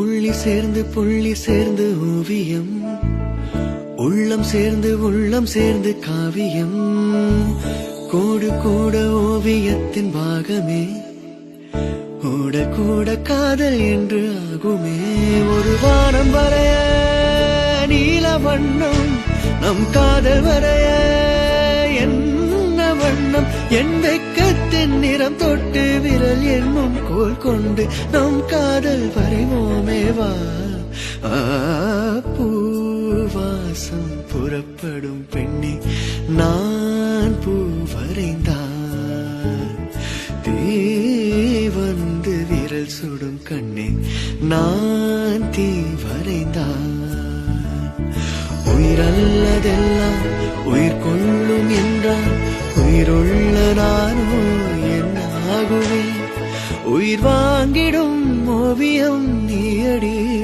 புள்ளி சேர்ந்து புள்ளி சேர்ந்து ஓவியம். உள்ளம் சேர்ந்து உள்ளம் சேர்ந்து காவியம். கூடு கூட ஓவியத்தின் பாகமே. கூட கூட காதல் என்று ஆகுமே. ஒரு வானம் வரைய நீல வண்ணம் நம் காதல் வரைய என்ன வண்ணம்? என் வெக்கத்தின் நிறம் தொட்டு விரல் என்னும் கோல் கொண்டு நம் காதல் வரைவோம். தேவா பூவாசம் புறப்படும் பெண்ணே நான் பூ வரைந்தான் தீ வந்து விரல் சுடும் கண்ணே நான் தீ வரைந்தான் உயிரல்லதெல்லாம் உயிர் கொள்ளும் என்றால் உயிருள்ள நானோ என்னாகுவேன்? உயிர் வாங்கிடும் ஓவியம் நீயடி.